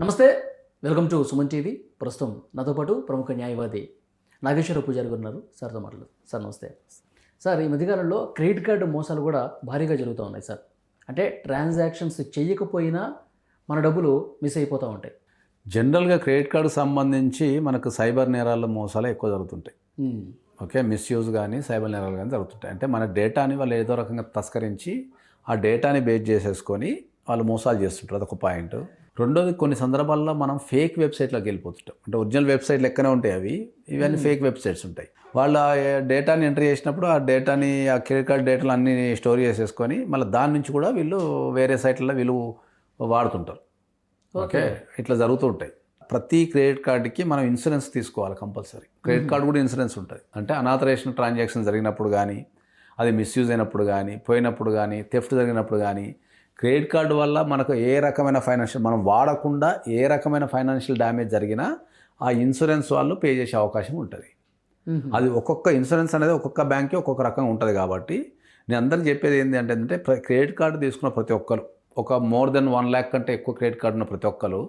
నమస్తే welcome to Suman TV. ప్రస్తుతం నాతో పాటు ప్రముఖ న్యాయవాది నాగేశ్వర పూజారి గారు ఉన్నారు. సార్తో మాట్లాడు సార్ నమస్తే. సార్ ఈ మధ్యకాలంలో క్రెడిట్ కార్డు మోసాలు కూడా భారీగా జరుగుతూ ఉన్నాయి సార్. అంటే ట్రాన్సాక్షన్స్ చేయకపోయినా మన డబ్బులు మిస్ అయిపోతూ ఉంటాయి. జనరల్గా క్రెడిట్ కార్డు సంబంధించి మనకు సైబర్ నేరాల మోసాలే ఎక్కువ జరుగుతుంటాయి. ఓకే మిస్యూజ్ కానీ సైబర్ నేరాలు కానీ జరుగుతుంటాయి. అంటే మన డేటాని వాళ్ళు ఏదో రకంగా తస్కరించి ఆ డేటాని బేస్ చేసేసుకొని వాళ్ళు మోసాలు చేస్తుంటారు. అదొక పాయింట్. రెండోది కొన్ని సందర్భాల్లో మనం ఫేక్ వెబ్సైట్లోకి వెళ్ళిపోతుంటాం. అంటే ఒరిజినల్ వెబ్సైట్ లెక్కనే ఉంటాయి అవి. ఇవన్నీ ఫేక్ వెబ్సైట్స్ ఉంటాయి. వాళ్ళు ఆ డేటాని ఎంటర్ చేసినప్పుడు ఆ డేటాని ఆ క్రెడిట్ కార్డ్ డేటాలు అన్ని స్టోర్ చేసేసుకొని మళ్ళీ దాని నుంచి కూడా వీళ్ళు వేరే సైట్లలో వీళ్ళు వాడుతుంటారు. ఓకే? ఇట్లా జరుగుతూ ఉంటాయి. ప్రతి క్రెడిట్ కార్డుకి మనం ఇన్సూరెన్స్ తీసుకోవాలి కంపల్సరీ. క్రెడిట్ కార్డు కూడా ఇన్సూరెన్స్ ఉంటుంది. అంటే అనాథరేషన్ ట్రాన్సాక్షన్ జరిగినప్పుడు కానీ అది మిస్యూజ్ అయినప్పుడు కానీ పోయినప్పుడు కానీ థెఫ్ట్ జరిగినప్పుడు కానీ క్రెడిట్ కార్డు వల్ల మనకు ఏ రకమైన ఫైనాన్షియల్ మనం వాడకుండా ఏ రకమైన ఫైనాన్షియల్ డ్యామేజ్ జరిగినా ఆ ఇన్సూరెన్స్ వాళ్ళు పే చేసే అవకాశం ఉంటుంది. అది ఒక్కొక్క ఇన్సూరెన్స్ అనేది ఒక్కొక్క బ్యాంక్కి ఒక్కొక్క రకంగా ఉంటుంది కాబట్టి నేను అందరికి చెప్పేది ఏంటి అంటే ఏంటంటే క్రెడిట్ కార్డు తీసుకున్న ప్రతి ఒక్కరు ఒక మోర్ దెన్ వన్ ల్యాక్ కంటే ఎక్కువ క్రెడిట్ కార్డు ఉన్న ప్రతి ఒక్కరు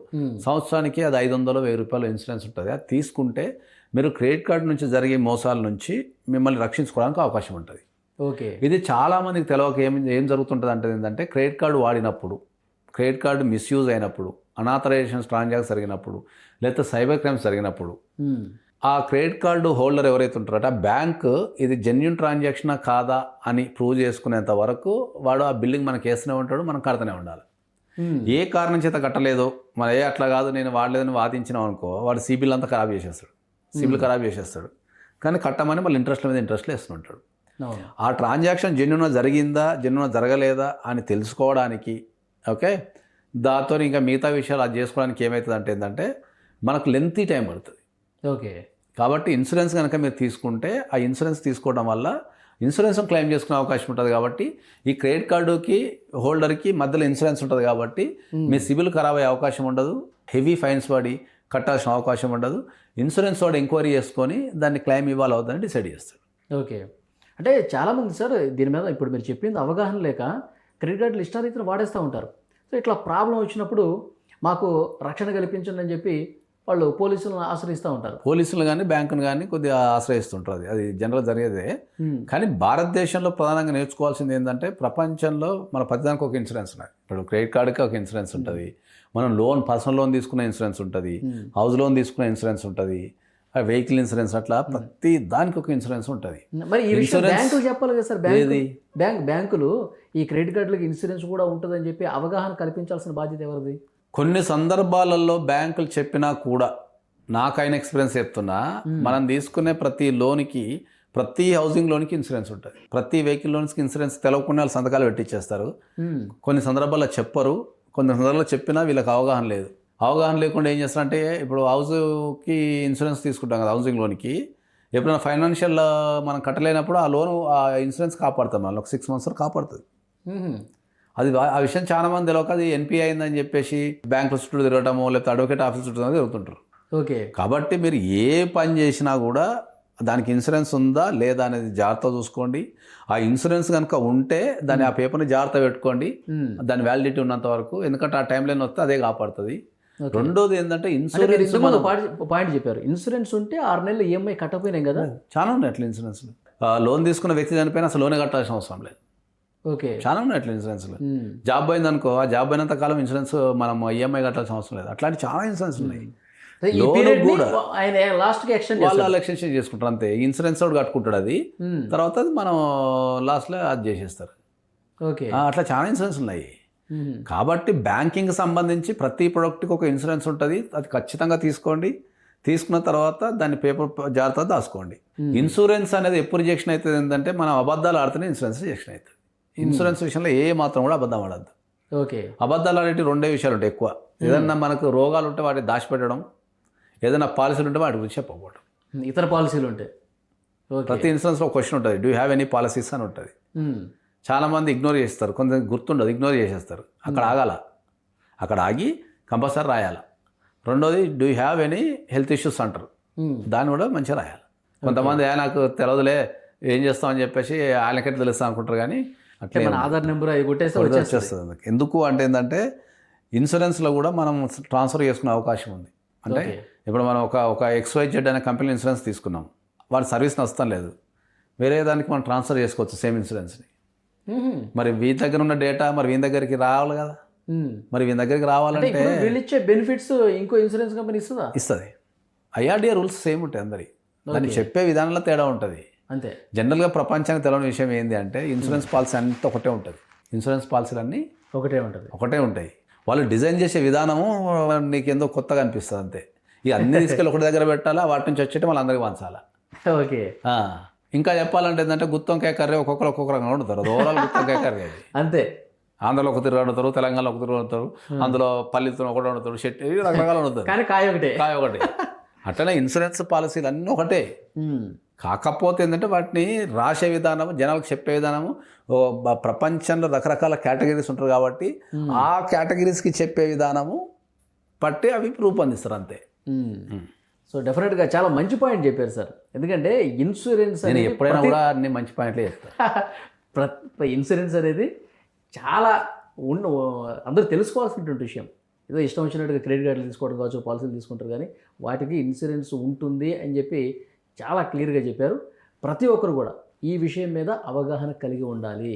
సంవత్సరానికి అది ఐదు వందలు వెయ్యి రూపాయలు ఇన్సూరెన్స్ ఉంటుంది. అది తీసుకుంటే మీరు క్రెడిట్ కార్డు నుంచి జరిగే మోసాల నుంచి మిమ్మల్ని రక్షించుకోవడానికి అవకాశం ఉంటుంది. ఓకే. ఇది చాలామందికి తెలియక ఏం ఏం జరుగుతుంటుంది అంటే ఏంటంటే క్రెడిట్ కార్డు వాడినప్పుడు క్రెడిట్ కార్డు మిస్యూజ్ అయినప్పుడు అనాథరైజేషన్ ట్రాన్సాక్షన్ జరిగినప్పుడు లేకపోతే సైబర్ క్రైమ్స్ జరిగినప్పుడు ఆ క్రెడిట్ కార్డు హోల్డర్ ఎవరైతే ఉంటారో అంటే ఆ బ్యాంక్ ఇది జెన్యున్ ట్రాన్సాక్షనా కాదా అని ప్రూవ్ చేసుకునేంత వరకు వాడు ఆ బిల్డింగ్ మనకి వేస్తూనే ఉంటాడు మనం కడుతూనే ఉండాలి. ఏ కారణం చేత కట్టలేదు? మరి ఏ అట్లా కాదు నేను వాడలేదని వాదించినాం అనుకో వాడు సిబిల్ అంతా ఖరాబ్ చేసేస్తాడు. సిబిల్ ఖరాబ్ చేసేస్తాడు. కానీ కట్టమని మళ్ళీ ఇంట్రెస్ట్ మీద ఇంట్రెస్ట్లు వేస్తుంటాడు. ఆ ట్రాన్సాక్షన్ జెన్యున్ జరిగిందా జెన్యున్ జరగలేదా అని తెలుసుకోవడానికి ఓకే? దాంతో ఇంకా మిగతా విషయాలు అది చేసుకోవడానికి ఏమవుతుంది అంటే ఏంటంటే మనకు లెంతీ టైం పడుతుంది. ఓకే. కాబట్టి ఇన్సూరెన్స్ కనుక మీరు తీసుకుంటే ఆ ఇన్సూరెన్స్ తీసుకోవడం వల్ల ఇన్సూరెన్స్ క్లెయిమ్ చేసుకునే అవకాశం ఉంటుంది కాబట్టి ఈ క్రెడిట్ కార్డుకి హోల్డర్కి మధ్యలో ఇన్సూరెన్స్ ఉంటుంది కాబట్టి మీ సిబిల్ ఖరాబ్ అయ్యే అవకాశం ఉండదు. హెవీ ఫైన్స్ పడి కట్టాల్సిన అవకాశం ఉండదు. ఇన్సూరెన్స్ వాడు ఎంక్వైరీ చేసుకొని దాన్ని క్లెయిమ్ ఇవ్వాలి అవుతుందని డిసైడ్ చేస్తాడు. ఓకే. అంటే చాలామంది సార్ దీని మీద ఇప్పుడు మీరు చెప్పింది అవగాహన లేక క్రెడిట్ కార్డులు ఇష్టారీతిని వాడేస్తూ ఉంటారు. సో ఇట్లా ప్రాబ్లం వచ్చినప్పుడు మాకు రక్షణ కల్పించండి అని చెప్పి వాళ్ళు పోలీసులను ఆశ్రయిస్తూ ఉంటారు. పోలీసులు కానీ బ్యాంకును కానీ కొద్దిగా ఆశ్రయిస్తుంటారు. అది అది జనరల్ జరిగేదే. కానీ భారతదేశంలో ప్రధానంగా నేర్చుకోవాల్సింది ఏంటంటే ప్రపంచంలో మన ప్రతిదానికి ఒక ఇన్సూరెన్స్ ఉన్నాయి ఇప్పుడు క్రెడిట్ కార్డుకి ఒక ఇన్సూరెన్స్ ఉంటుంది. మనం లోన్ పర్సనల్ లోన్ తీసుకునే ఇన్సూరెన్స్ ఉంటుంది. హౌస్ లోన్ తీసుకునే ఇన్సూరెన్స్ ఉంటుంది. వెహికల్ ఇన్సూరెన్స్ అట్లా ప్రతి దానికి ఒక ఇన్సూరెన్స్ ఉంటుంది. మరి ఈ విషయం బ్యాంకులు చెప్పాలి కదా సార్. బ్యాంకు బ్యాంకులు ఈ క్రెడిట్ కార్డులకి ఇన్సూరెన్స్ కూడా ఉంటుందని చెప్పి అవగాహన కల్పించాల్సిన బాధ్యత ఎవరిది? కొన్ని సందర్భాలలో బ్యాంకులు చెప్పినా కూడా నాకైన ఎక్స్పీరియన్స్ చెప్తున్నా మనం తీసుకునే ప్రతి లోన్కి ప్రతి హౌసింగ్ లోన్కి ఇన్సూరెన్స్ ఉంటుంది. ప్రతి వెహికల్ లోన్స్కి ఇన్సూరెన్స్ తెలవకుండా వాళ్ళు సంతకాలు పెట్టించేస్తారు కొన్ని సందర్భాల్లో చెప్పరు కొన్ని సందర్భాల్లో చెప్పినా వీళ్ళకి అవగాహన లేదు. అవగాహన లేకుండా ఏం చేస్తారంటే ఇప్పుడు హౌస్కి ఇన్సూరెన్స్ తీసుకుంటాం కదా హౌసింగ్ లోన్కి. ఎప్పుడైనా ఫైనాన్షియల్ మనం కట్టలేనప్పుడు ఆ లోన్ ఆ ఇన్సూరెన్స్ కాపాడుతాం మనం. ఒక సిక్స్ మంత్స్ కాపాడుతుంది. ఉమ్, అది ఆ విషయం చాలా మంది తెలియక అది ఎన్పిఐ అయిందని చెప్పేసి బ్యాంకుల చుట్టూ తిరగటము లేకపోతే అడ్వకేట్ ఆఫీస్ చుట్టూ తిరుగుతుంటారు ఓకే. కాబట్టి మీరు ఏ పని చేసినా కూడా దానికి ఇన్సూరెన్స్ ఉందా లేదా అనేది జాగ్రత్త చూసుకోండి. ఆ ఇన్సూరెన్స్ కనుక ఉంటే దాని ఆ పేపర్ని జాగ్రత్త పెట్టుకోండి. దాని వ్యాలిడిటీ ఉన్నంత వరకు ఎందుకంటే ఆ టైం లైన్ వస్తే అదే కాపాడుతుంది. రెండోది ఏంటంటే ఇన్సూరెన్స్ పాయింట్ చెప్పారు. ఇన్సూరెన్స్ ఉంటే ఆరు నెలలు ఈఎంఐ కట్టపోయినాం కదా? చాలా ఉన్నాయి అట్లా ఇన్సూరెన్స్ లోన్ తీసుకున్న వ్యక్తి చనిపోయినా అసలు లోనే కట్టాల్సిన అవసరం లేదు. ఓకే. చాలా ఉన్నాయి అట్లా ఇన్సూరెన్స్లు ఉమ్, జాబ్ పోయింది అనుకో ఆ జాబ్ పోయినంత కాలం ఇన్సూరెన్స్ మనం ఈఎంఐ కట్టాల్సిన అవసరం లేదు. అట్లాంటి చాలా ఇన్సూరెన్స్ ఉన్నాయి. కూడా. ఆయన లాస్ట్కి ఎక్స్టెండ్ వాళ్ళు ఎలక్షన్ చేసుకుంటారు అంతే. ఇన్సూరెన్స్ వాడు కట్టుకుంటాడు అది. తర్వాత అది మనం లాస్ట్లో అది చేసేస్తారు. ఓకే. అట్లా చాలా ఇన్సూరెన్స్ ఉన్నాయి. కాబట్టి బ్యాంకింగ్ సంబంధించి ప్రతి ప్రోడక్ట్కి ఒక ఇన్సూరెన్స్ ఉంటుంది. అది ఖచ్చితంగా తీసుకోండి. తీసుకున్న తర్వాత దాన్ని పేపర్ జాగ్రత్త దాచుకోండి. ఇన్సూరెన్స్ అనేది ఎప్పుడు రిజెక్షన్ అవుతుంది ఏంటంటే మనం అబద్ధాలు ఆడితేనే ఇన్సూరెన్స్ రిజెక్షన్ అవుతుంది. ఇన్సూరెన్స్ విషయంలో ఏ మాత్రం కూడా అబద్ధం ఆడద్దు. ఓకే. అబద్ధాలు ఆడేటి రెండే విషయాలు ఉంటాయి ఎక్కువ. ఏదన్నా మనకు రోగాలు ఉంటే వాటిని దాచిపెట్టడం ఏదైనా పాలసీలు ఉంటే వాటి గురించి చెప్పకపోవడం ఇతర పాలసీలు ఉంటాయి ప్రతి ఇన్సూరెన్స్లో ఒక క్వశ్చన్ ఉంటుంది. డూ హ్యావ్ ఎనీ పాలసీస్ అని ఉంటుంది. చాలామంది ఇగ్నోర్ చేస్తారు. కొంత గుర్తుండదు ఇగ్నోర్ చేసేస్తారు. అక్కడ ఆగాల. అక్కడ ఆగి కంపల్సరీ రాయాలి. రెండోది do have any health issues అంటారు. ఉమ్, దాన్ని కూడా మంచిగా రాయాలి. కొంతమంది "ఏ, నాకు తెలియదులే ఏం చేస్తామని చెప్పేసి ఆయనకైతే తెలుస్తా అనుకుంటారు కానీ అట్లా మన ఆధార్ నెంబర్ అవి కొట్టేస్తే కొడితే వచ్చేస్తుంది. ఎందుకు అంటే ఏంటంటే ఇన్సూరెన్స్లో కూడా మనం ట్రాన్స్ఫర్ చేసుకునే అవకాశం ఉంది. అంటే. ఇప్పుడు మనం ఒక ఒక ఎక్స్వైజెడ్ అనే కంపెనీ ఇన్సూరెన్స్ తీసుకున్నాం. వాడి సర్వీస్ నష్టం లేదు. వేరే దానికి మనం ట్రాన్స్ఫర్ చేసుకోవచ్చు సేమ్ ఇన్సూరెన్స్ని. మరి వీరి దగ్గర ఉన్న డేటా మరి వీని దగ్గరికి రావాలి కదా. మరి వీని దగ్గరికి రావాలంటే వీళ్ళు ఇచ్చే బెనిఫిట్స్ ఇంకో ఇన్సూరెన్స్ కంపెనీ ఇస్తుందా? ఇస్తుంది. ఐఆర్డిఏ రూల్స్ సేమ్ ఉంటాయి అందరి. దాన్ని చెప్పే విధానంలో తేడా ఉంటుంది. అంతే. జనరల్గా ప్రపంచానికి తెలియని విషయం ఏంటి అంటే ఇన్సూరెన్స్ పాలసీ అంతా ఒకటే ఉంటుంది. ఇన్సూరెన్స్ పాలసీలు అన్నీ ఒకటే ఉంటుంది. ఒకటే ఉంటాయి. వాళ్ళు డిజైన్ చేసే విధానము నీకేందో కొత్తగా అనిపిస్తుంది అంతే. ఇక అన్ని తీసుకెళ్ళి ఒకటి దగ్గర పెట్టాలా వాటి నుంచి వచ్చేటి మళ్ళీ అందరికి పంచాలా. ఓకే. ఇంకా చెప్పాలంటే ఏంటంటే గుత్తొంకాయ కర్రీ ఒక్కొక్కరు ఒక్కొక్క రకంగా వండుతారు. అది ఓవరాల్ గుత్తొంకాయ కర్రీ అది. అంతే. ఆంధ్రలో ఒక తిరుగు వండుతారు తెలంగాణలో ఒక తిరుగు వండుతారు అందులో పల్లితో ఒకటి వండుతారు ఇవి రకరకాలు వండుతారు. కానీ కాయ ఒకటే. కాయ ఒకటి. అట్లనే ఇన్సూరెన్స్ పాలసీలు అన్నీ ఒకటే. కాకపోతే ఏంటంటే వాటిని రాసే విధానము జనాలకు చెప్పే విధానము ప్రపంచంలో రకరకాల కేటగిరీస్ ఉంటారు కాబట్టి ఆ కేటగిరీస్కి చెప్పే విధానము బట్టి అవి రూపొందిస్తారు అంతే. సో డెఫినెట్గా చాలా మంచి పాయింట్ చెప్పారు సార్. ఎందుకంటే ఇన్సూరెన్స్ నేను ఎప్పుడైనా కూడా అన్ని మంచి పాయింట్లే చెప్తాను ఇన్సూరెన్స్ అనేది చాలా ఉన్న అందరూ తెలుసుకోవాల్సినటువంటి విషయం. ఏదో ఇష్టం వచ్చినట్టుగా క్రెడిట్ కార్డులు తీసుకోవడం కావచ్చు పాలసీలు తీసుకుంటారు కానీ వాటికి ఇన్సూరెన్స్ ఉంటుంది అని చెప్పి చాలా క్లియర్గా చెప్పారు. ప్రతి ఒక్కరు కూడా ఈ విషయం మీద అవగాహన కలిగి ఉండాలి.